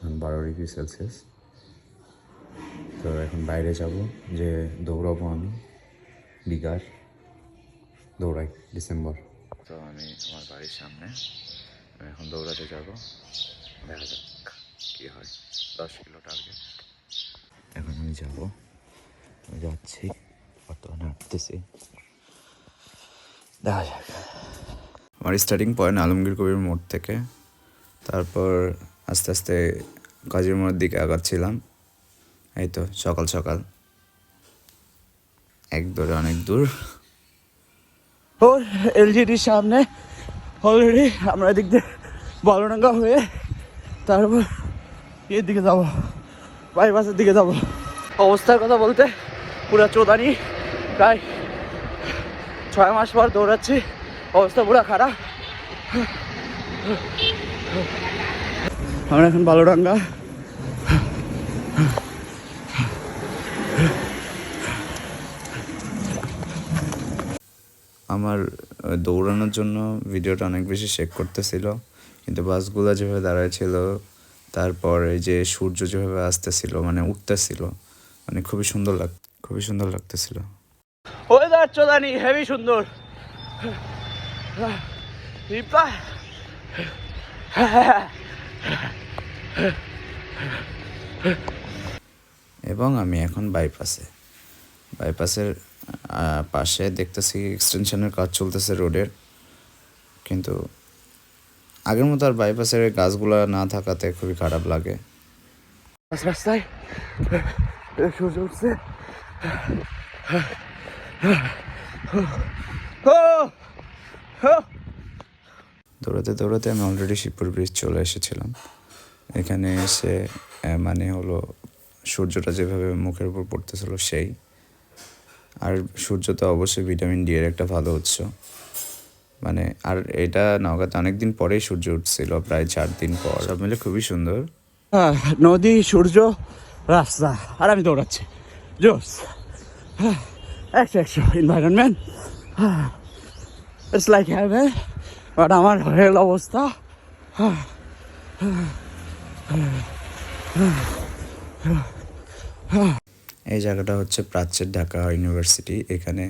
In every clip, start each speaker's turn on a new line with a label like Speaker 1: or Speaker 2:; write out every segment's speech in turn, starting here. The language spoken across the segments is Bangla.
Speaker 1: এখন বারো ডিগ্রি সেলসিয়াস। তো এখন বাইরে যাব, যে দৌড়াবো আমি, বিকাশ, দৌড়াই, ডিসেম্বর। তো আমি আমার বাড়ির সামনে, আমি এখন দৌড়াতে যাব। দেখা যাক কী হয়, দশ কিলো টার্গেট এখন আমি যাব, আমি যাচ্ছি বর্তমানে হাঁটতেছি দেখা যাক। আমার স্টার্টিং পয়েন্ট আলমগীর কবির মোড় থেকে, তারপর আস্তে আস্তে কাজীর মোড়ের দিকে আগাচ্ছিলাম। এই তো সকাল সকাল। এক দূরে অনেক দূর।
Speaker 2: ওর এলজিডির সামনে। অলরেডি আমরা এদিক দিয়ে বলডাঙ্গা হয়ে তারপর এর দিকে যাব, বাইপাসের দিকে যাব। অবস্থার কথা বলতে পুরো চোদানি, প্রায় ছয় মাস পর দৌড়াচ্ছি। অবস্থা পুরো খারাপ। আমরা এখন বালুডাঙ্গা।
Speaker 1: আমার দৌড়ানোর জন্য ভিডিওটা অনেক বেশি শেক করতেছিল। কিন্তু বাসগুলো যেভাবে দাঁড়ায় তারপর এই যে সূর্য যেভাবে আসতেছিল মানে উঠতেছিল মানে খুবই সুন্দর লাগ খুবই সুন্দর লাগতেছিল।
Speaker 2: ওয়েদার চোদানি হেভি সুন্দর। রিপা
Speaker 1: এবং আমি এখন বাইপাসে বাইপাসের পাশে দেখতেছি এক্সটেনশনের কাজ চলতেছে রোডের কিন্তু আগের মতো আর বাইপাসের গাছগুলো না থাকাতে খুবই খারাপ লাগে। দৌড়াতে দৌড়াতে আমি অলরেডি শিবপুর ব্রিজ চলে এসেছিলাম। এখানে এসে মানে হলো সূর্যটা যেভাবে মুখের উপর পড়তেছিল সেই। আর সূর্য তো অবশ্যই ভিটামিন ডি এর একটা ভালো উৎস। মানে আর এটা নওগাঁতে অনেক দিন পরেই সূর্য উঠছিল প্রায় চার দিন পর। সব মিলে খুবই সুন্দর।
Speaker 2: হ্যাঁ, নদী সূর্য রাস্তা আর আমি দৌড়াচ্ছি। জোস একশো একশো environment it's like heaven but আমার হেল অবস্থা।
Speaker 1: এই জায়গাটা হচ্ছে প্রাচ্যের ঢাকা ইউনিভার্সিটি। এখানে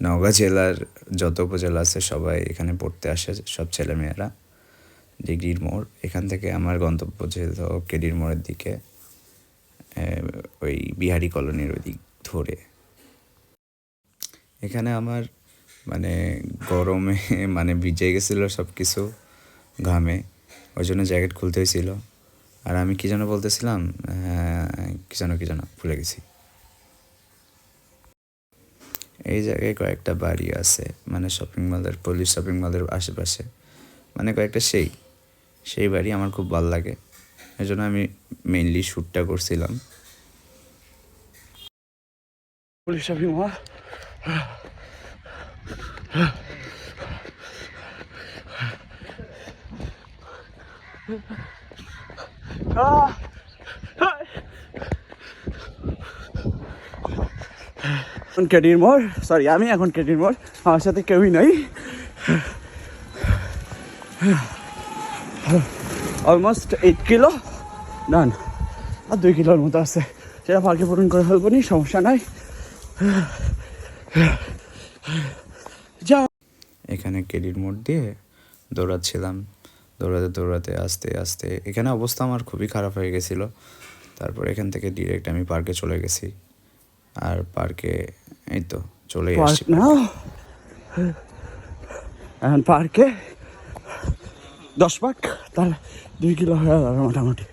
Speaker 1: নওগাঁ জেলার যত উপজেলা আছে সবাই এখানে পড়তে আসে, সব ছেলেমেয়েরা। ডিগ্রির মোড়। এখান থেকে আমার গন্তব্য যেহেতু কেডির মোড়ের দিকে ওই বিহারি কলোনির ওই দিক ধরে। এখানে আমার মানে গরমে মানে ভিজে গেছিল সব কিছু ঘামে ওই জন্য জ্যাকেট খুলতে হয়েছিল। আর আমি কি যেন বলতেছিলাম কি যেন কি যেন, ভুলে গেছি। এই জায়গায় কয়েকটা বাড়ি আছে মানে শপিং মলের পুলিশ শপিং মলের আশেপাশে। মানে কয়েকটা সেই সেই বাড়ি আমার খুব ভালো লাগে। এই জন্য আমি মেইনলি শ্যুটটা করছিলাম।
Speaker 2: পুলিশ শপিং মল এখন কেডির মোড় সরি আমি এখন কেডির মোড়, আমার সাথে কেউই নাই। অলমোস্ট এইট কিলো ডান আর দুই কিলোর মতো আছে। সেটা পার্কে পূরণ করে ফেলব নি, সমস্যা নাই।
Speaker 1: এখানে কেডির মোড় দিয়ে দৌড়াচ্ছিলাম। দৌড়াতে দৌড়াতে আস্তে আস্তে এখানে অবস্থা আমার খুবই খারাপ হয়ে গেছিল। তারপর এখান থেকে ডিরেক্ট আমি পার্কে চলে গেছি। আর পার্কে এই তো চলেই
Speaker 2: পার্ক
Speaker 1: আসছি
Speaker 2: না এখন পার্কে দশ পাক তাহলে দুই কিলো হয়ে যাবে মোটামুটি।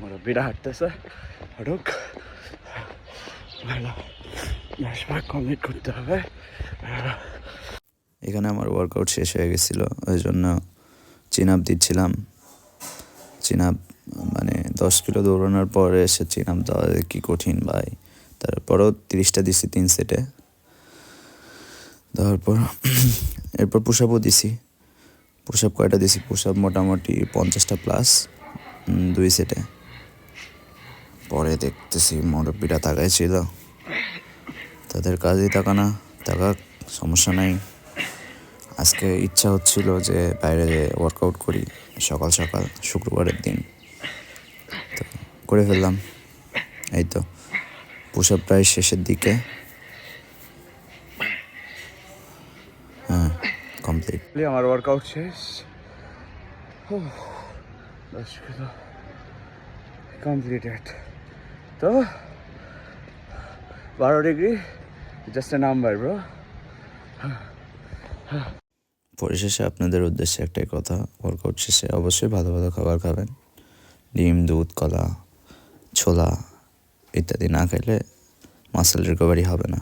Speaker 2: মুরব্বীরা হাঁটতেছে হাঁটুক। ভালো। কমপ্লিট করতে হবে।
Speaker 1: এখানে আমার ওয়ার্কআউট শেষ হয়ে গেছিল, ওই জন্য চিন আপ দিচ্ছিলাম। চিন আপ মানে দশ কিলো দৌড়ানোর পরে এসে চিন আপ দেওয়া কী কঠিন ভাই? তারপরেও তিরিশটা দিছি তিন সেটে দেওয়ার পর, এরপর পুশ দিছি। পুশ কয়টা দিছি? পুশ মোটামুটি পঞ্চাশটা প্লাস দুই সেটে পরে দেখতেছি মুরব্বীরা তাকাই ছিল। তাদের কাজই তাকানা তাকা সমস্যা নাই। আজকে ইচ্ছা হচ্ছিল যে বাইরে ওয়ার্কআউট করি, সকাল সকাল, শুক্রবারের দিন। তো করে ফেললাম। এই তো আপ প্রায় শেষের দিকে। হ্যাঁ কমপ্লিট
Speaker 2: আমার ওয়ার্কআউট শেষ। কমপ্লিটেড তো, বারো degree just a number bro
Speaker 1: পরিশেষে আপনাদের উদ্দেশ্যে একটাই কথা ওয়ার্কআউট শেষে অবশ্যই ভালো ভালো খাবার খাবেন। ডিম, দুধ, কলা, ছোলা ইত্যাদি না খেলে মাসেল রিকভারি হবে না।